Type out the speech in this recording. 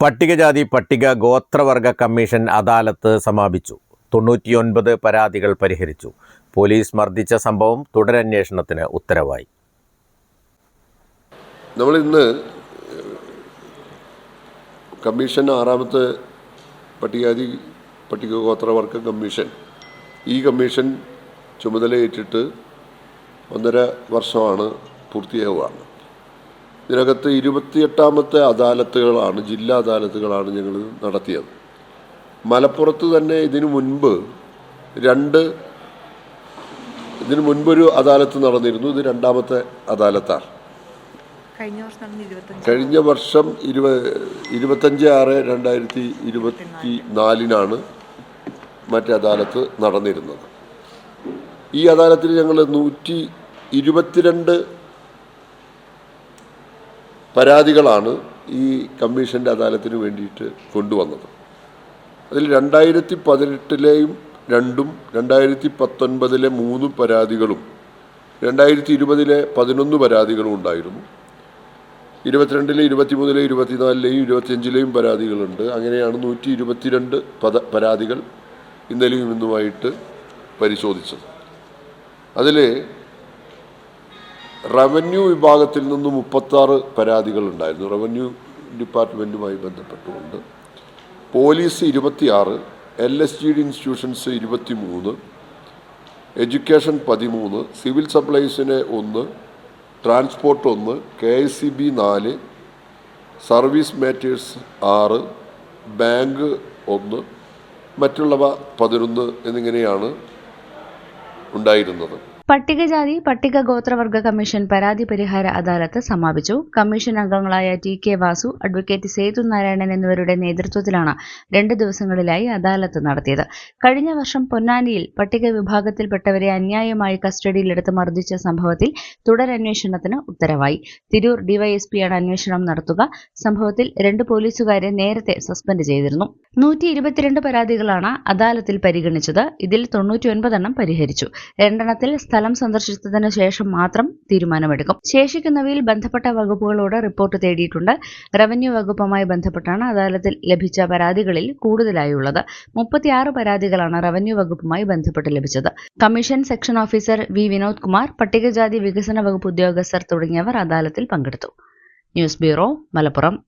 പട്ടികജാതി പട്ടിക ഗോത്രവർഗ കമ്മീഷൻ അദാലത്ത് സമാപിച്ചു. തൊണ്ണൂറ്റിയൊൻപത് പരാതികൾ പരിഹരിച്ചു. പോലീസ് മർദ്ദിച്ച സംഭവം തുടരന്വേഷണത്തിന് ഉത്തരവായി. നമ്മൾ ഇന്ന് കമ്മീഷൻ ആറാമത്തെ പട്ടികജാതി പട്ടിക ഗോത്രവർഗ കമ്മീഷൻ. ഈ കമ്മീഷൻ ചുമതലയേറ്റിട്ട് ഒന്നര വർഷമാണ് പൂർത്തിയാവുകയാണ്. ഇതിനകത്ത് ഇരുപത്തിയെട്ടാമത്തെ അദാലത്തുകളാണ് ജില്ലാ അദാലത്തുകളാണ് ഞങ്ങൾ നടത്തിയത്. മലപ്പുറത്ത് തന്നെ ഇതിനു മുൻപ് രണ്ട് ഇതിനു മുൻപൊരു അദാലത്ത് നടന്നിരുന്നു. ഇത് രണ്ടാമത്തെ അദാലത്താണ്. കഴിഞ്ഞ വർഷം ഇരുപ ഇരുപത്തഞ്ച് ആറ് രണ്ടായിരത്തി ഇരുപത്തി നാലിനാണ് മറ്റേ അദാലത്ത് നടന്നിരുന്നത്. ഈ അദാലത്തിൽ ഞങ്ങൾ നൂറ്റി ഇരുപത്തിരണ്ട് പരാതികളാണ് ഈ കമ്മീഷന്റെ അദാലത്തിന് വേണ്ടിയിട്ട് കൊണ്ടുവന്നത്. അതിൽ രണ്ടായിരത്തി പതിനെട്ടിലെയും രണ്ടും രണ്ടായിരത്തി പത്തൊൻപതിലെ മൂന്ന് പരാതികളും രണ്ടായിരത്തി ഇരുപതിലെ പതിനൊന്ന് പരാതികളും ഉണ്ടായിരുന്നു. ഇരുപത്തിരണ്ടിലെ ഇരുപത്തിമൂന്നിലെ ഇരുപത്തിനാലിലെയും ഇരുപത്തിയഞ്ചിലെയും പരാതികളുണ്ട്. അങ്ങനെയാണ് നൂറ്റി ഇരുപത്തിരണ്ട് പദ പരാതികൾ ഇന്നലെയും ഇന്നുമായിട്ട് പരിശോധിച്ചത്. അതിൽ റവന്യൂ വിഭാഗത്തിൽ നിന്ന് മുപ്പത്താറ് പരാതികൾ ഉണ്ടായിരുന്നു. റവന്യൂ ഡിപ്പാർട്ട്മെന്റുമായി ബന്ധപ്പെട്ടുകൊണ്ട് പോലീസ് ഇരുപത്തിയാറ് L S G D institutions ഇരുപത്തി മൂന്ന് എഡ്യൂക്കേഷൻ പതിമൂന്ന് സിവിൽ സപ്ലൈസിന് ഒന്ന് ട്രാൻസ്പോർട്ട് ഒന്ന് കെ എസ് സി ബി നാല് സർവീസ് മാറ്റേഴ്സ് ആറ് ബാങ്ക് ഒന്ന് മറ്റുള്ളവ പതിനൊന്ന് എന്നിങ്ങനെയാണ് ഉണ്ടായിരുന്നത്. പട്ടികജാതി പട്ടിക ഗോത്രവർഗ കമ്മീഷൻ പരാതി പരിഹാര അദാലത്ത് സമാപിച്ചു. കമ്മീഷൻ അംഗങ്ങളായ T K Vasu advocate Sethu Narayanan എന്നിവരുടെ നേതൃത്വത്തിലാണ് രണ്ട് ദിവസങ്ങളിലായി അദാലത്ത് നടത്തിയത്. കഴിഞ്ഞ വർഷം പൊന്നാനിയിൽ പട്ടിക വിഭാഗത്തിൽപ്പെട്ടവരെ അന്യായമായി കസ്റ്റഡിയിലെടുത്ത് മർദ്ദിച്ച സംഭവത്തിൽ തുടരന്വേഷണത്തിന് ഉത്തരവായി. തിരൂർ ഡിവൈഎസ്പിയാണ് അന്വേഷണം നടത്തുക. സംഭവത്തിൽ രണ്ട് പോലീസുകാരെ നേരത്തെ സസ്പെൻഡ് ചെയ്തിരുന്നു. നൂറ്റി ഇരുപത്തിരണ്ട് പരാതികളാണ് അദാലത്തിൽ പരിഗണിച്ചത്. ഇതിൽ തൊണ്ണൂറ്റിയൊൻപതെണ്ണം പരിഹരിച്ചു. രണ്ടെണ്ണത്തിൽ സ്ഥലം സന്ദർശിച്ചതിന് ശേഷം മാത്രം തീരുമാനമെടുക്കും. ശേഷിക്കുന്നവയിൽ ബന്ധപ്പെട്ട വകുപ്പുകളോട് റിപ്പോർട്ട് തേടിയിട്ടുണ്ട്. റവന്യൂ വകുപ്പുമായി ബന്ധപ്പെട്ടാണ് അദാലത്തിൽ ലഭിച്ച പരാതികളിൽ കൂടുതലായുള്ളത്. മുപ്പത്തിയാറ് പരാതികളാണ് റവന്യൂ വകുപ്പുമായി ബന്ധപ്പെട്ട് ലഭിച്ചത്. Commission section officer V. Vinod Kumar പട്ടികജാതി വികസന വകുപ്പ് ഉദ്യോഗസ്ഥർ തുടങ്ങിയവർ അദാലത്തിൽ പങ്കെടുത്തു. News bureau Malappuram.